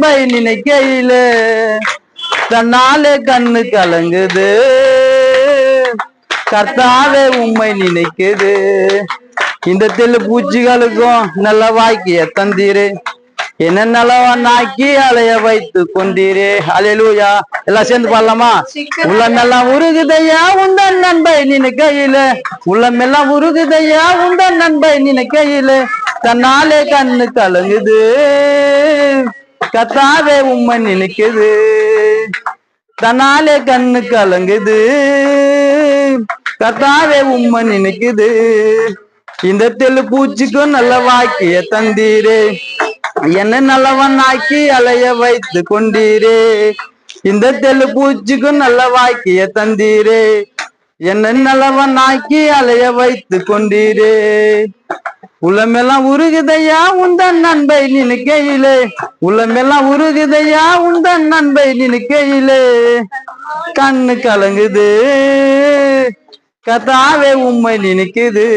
நண்பை நினைக்கையில தன்னாலே கண்ணு கலங்குது. கர்த்தாவே உண்மை நினைக்குது. இந்த தெல்லு பூச்சிகளுக்கும் நல்ல வாக்கிய தந்தீரு. என்ன நல்லவனாக்கி அலைய வைத்து கொண்டீரே. அலையலூயா எல்லாம் சேர்ந்து பாடலாமா? உள்ளமெல்லாம் உருகுதையா உந்தன் நண்பை நினைக்கையில. உள்ளமெல்லாம் உருகுதையா உந்தன் நண்பை நினைக்கையில. தன்னாலே கண்ணு கலங்குது. கத்தாவே உம்மை நினைக்குது. தன்னாலே கண்ணு கலங்குது. கத்தாவே உம்மை நினைக்குது. இந்த தெல்லு பூச்சிக்கும் நல்ல வாக்கிய தந்தீரே. என்ன நல்லவன் ஆக்கி அலைய வைத்து கொண்டீரே. இந்த தெல்லு பூச்சிக்கும் நல்ல வாக்கிய தந்தீரே. என்ன நல்லவன் ஆக்கி அலைய வைத்து கொண்டீரே. உள்ளமெல்லாம் உருகுதையா உந்தன் நண்பை நினைக்கையிலே. உள்ளமெல்லாம் உருகுதையா உந்தன் நண்பை நினைக்கையிலே. கண்ணு கலங்குது. கதாவே உம்மை நினைக்குது.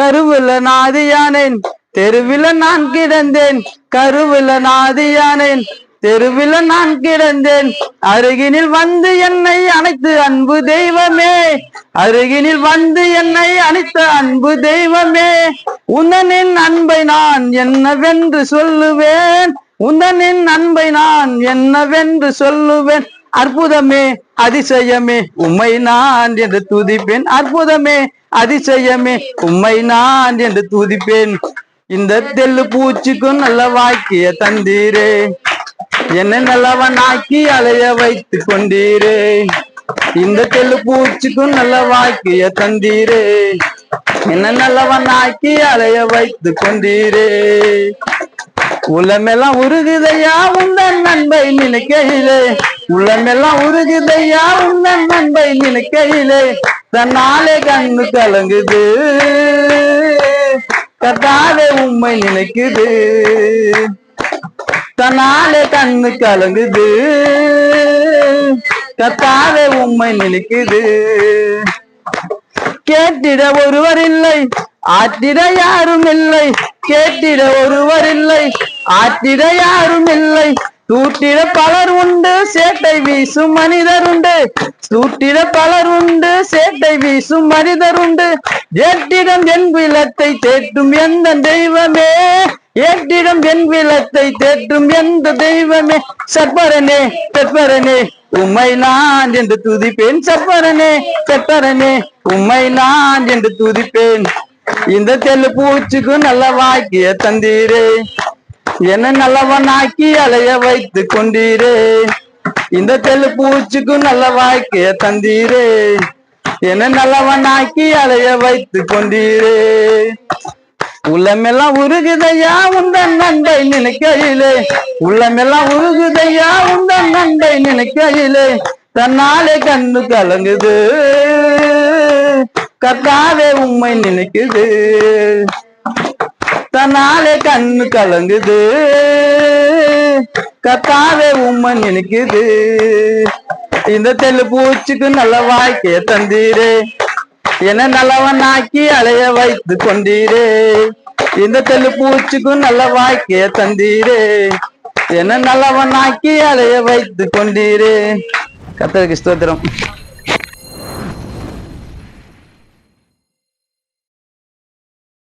கருவுல நாதியானேன் தெருவில நான் கிடந்தேன் கருவில நாதியானேன் தெருவில நான் கிடந்தேன். அருகினில் வந்து என்னை அணைத்து அன்பு தெய்வமே. அருகினில் வந்து என்னை அணைத்த அன்பு தெய்வமே. உந்தனின் அன்பை நான் என்னவென்று சொல்லுவேன். உந்தனின் அன்பை நான் என்னவென்று சொல்லுவேன். அற்புதமே அதிசயமே உம்மை நான் என்று துதிப்பேன். அற்புதமே அதிசயமே உம்மை நான் என்று துதிப்பேன். இந்த தெல்லு பூச்சிக்கும் நல்ல வாக்கிய தந்தீரே. என்ன நல்லவன் ஆக்கி அலைய வைத்து கொண்டீரே. இந்த தெல்லு பூச்சிக்கும் நல்ல வாக்கிய தந்தீரே. என்ன நல்லவன் ஆக்கி அலைய வைத்து கொண்டீரே. உள்ளமெல்லாம் உருகுதையா உந்தன் நண்பை நினைக்கையிலே. உள்ளமெல்லாம் உருகுதையா உந்தன் நண்பை நினைக்கையிலே. தன்னாலே கண்ணு கலங்குது. கத்தாலே உண்மை நினைக்குது. தன்னாலே கண்ணு கலங்குது. கத்தாவே உண்மை நினைக்குது. கேட்டிட ஒருவர் இல்லை ஆற்றிட யாரும் இல்லை. கேட்டிட ஒருவர் இல்லை ஆற்றிட யாரும் இல்லை. தூட்டிட பலர் உண்டு சேட்டை வீசும் மனிதர் உண்டு. தூட்டிட பலர் உண்டு சேட்டை வீசும் மனிதர் உண்டு. ஏட்டிடம் என் விளத்தை தேட்டும் எந்த தெய்வமே. ஏற்றிடம் என் விளத்தை தேற்றும் எந்த தெய்வமே. சற்பரனே பெற்பரனே உம்மை நான் என்று துதிப்பேன். சப்பரனே பெற்பரனே உம்மை நான் என்று துதிப்பேன். இந்த தெல்லு பூச்சுக்கு நல்ல வாக்கிய தந்தீரே. என்ன நல்லவனாக்கி அலைய வைத்து கொண்டீரே. இந்த தெல்லு பூச்சிக்கு நல்ல வாக்கிய தந்தீரே. என்ன நல்லவனாக்கி அலைய வைத்து கொண்டீரே. உள்ளமெல்லாம் உருகுதையா உந்தன் நண்பை நினைக்கையிலே. உள்ளமெல்லாம் உருகுதையா உந்தன் நண்பை நினைக்கையிலே. தன்னாலே கண்ணு கலங்குது. கத்தாவே உம்மை நினைக்குது. தன்னாலே கண்ணு கலங்குது. கத்தாவே உம்மை நினைக்குது. இந்த தெல்லு பூச்சிக்கு நல்ல வாழ்க்கைய தந்தீரே. என்ன நல்லவன் ஆக்கி அலைய வைத்து கொண்டீரே. இந்த தெல்லு பூச்சிக்கும் நல்ல வாய்க்கைய தந்தீரே. என்ன நல்லவன் ஆக்கி அலைய வைத்து கொண்டீரே. கத்தருக்கு ஸ்தோத்திரம்.